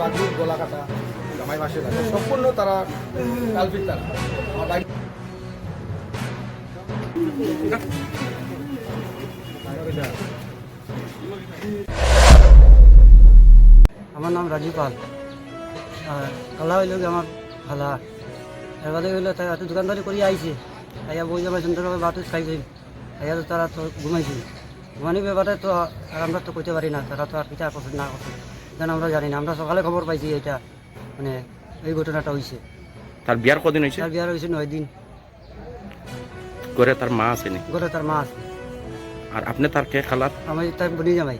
বাগির গলা কাটা জামাই মাসে সম্পূর্ণ তারা তারা। আমার নাম রাজু পাল। কালা হইল আমার খালা। এর বাদে হইল তাই এত দোকানদারি করে আইছে, আইয়া বই যাবে সুন্দরভাবে বাতুস খাইছে আইয়া তো তারা তো ঘুমাইছে ঘুমানি ব্যাপারে তো আর আমরা তো কইতে পারি না, তারা তো আর পিঠা না করছে। যেন আমরা জানি না। আমরা সকালে খবর পাইছি এটা মানে এই ঘটনাটা হয়েছে তার বিয়ার কদিন হয়েছে তার বিয়ার হয়েছে নয় দিন। করে তার মা আসেনি ঘরে তার মা আছে। আর আপনি তার কে খালার আমি তাই বনি যাবাই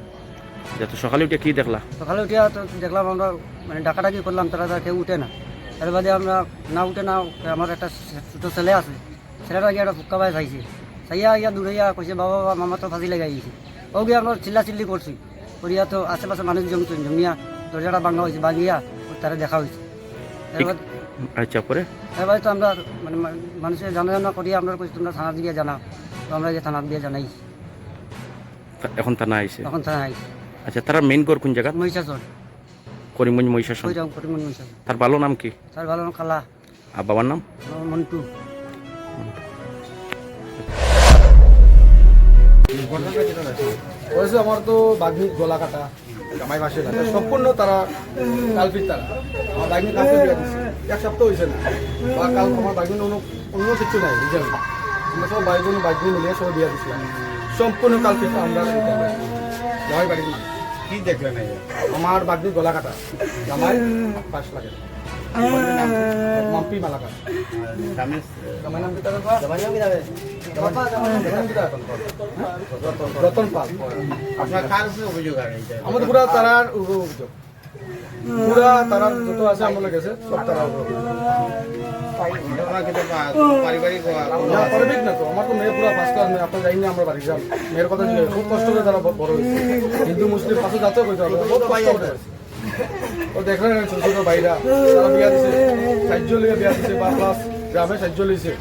যেহেতু সকালে উঠে কি দেখলা? সকালে উঠিয়া তো দেখলাম আমরা মানে ডাকাডাকি করলাম তারা তার কেউ উঠে না। এর বাদে আমরা না উঠে না আমার একটা ছোটো ছেলে আছে ছেলেটা গিয়ে একটা ফুক্কা পায় চাইছে। চাইয়া ইয়া দূরাইয়া কইছে বাবা বাবা মামা তো ফাঁসি লেগে গেছে ও গিয়ে আমরা চিল্লা চিল্লি করছি। করিয়া তো আশেপাশে মানুষ জমছে জমিয়া দরজাটা ভাঙা হয়েছে ভাঙিয়া তারা দেখা হয়েছে। আচ্ছা পরে? এবারে তো আমরা মানে মানুষের জানা জানা করিয়া আমরা কইছি তোমরা থানা দিয়ে জানাও তো আমরা যে থানা দিয়ে জানাই। এখন তা না আইছে? তখন থানা আইছি। আচ্ছা তারা মেইন ঘর কোন জায়গা মহিষাসন করিমগঞ্জ মহিষাসন করিমন মহিষাসন তার ভালো নাম কি? তার ভালো নাম খালা আর বাবার নাম? মন্টু। হয়েছে আমার তো বাগনির গলা কাটা জামাই মাসে না সম্পূর্ণ তারা কালপিত তারা। আমার বাগনি কালকে এক সপ্তাহ হয়েছে না। বা কাল আমার বাগনি অন্য অন্য কিছু নাই রিজাল্ট আমরা সব বাইগুন বাগনি মিলিয়ে বিয়া দিচ্ছিলাম সম্পূর্ণ কালপিত আমরা। জামাই বাড়ি। কি দেখলেন আমার বাগনির গলা কাটা জামাই পাঁচ লাগে মাম্পি মালাকা রতন পাল আমাদের পুরা তারার অভিযোগ পুরা তারার যত আছে আমলে গেছে সব তারার পারিবারিক আমার তো মেয়ে পুরা ফার্স্ট ক্লাস আপনার আমরা বাড়ি মেয়ের কথা খুব কষ্ট করে তারা হিন্দু, মুসলিম, পাশে যাতে করতে হবে বহুত কষ্ট ছোট ছোট ভাইরা, তারা বিয়া দিছে। সাহায্য লিয়ে বিয়া দিছে, বা প্লাস গ্রামে সাহায্য লিয়েছে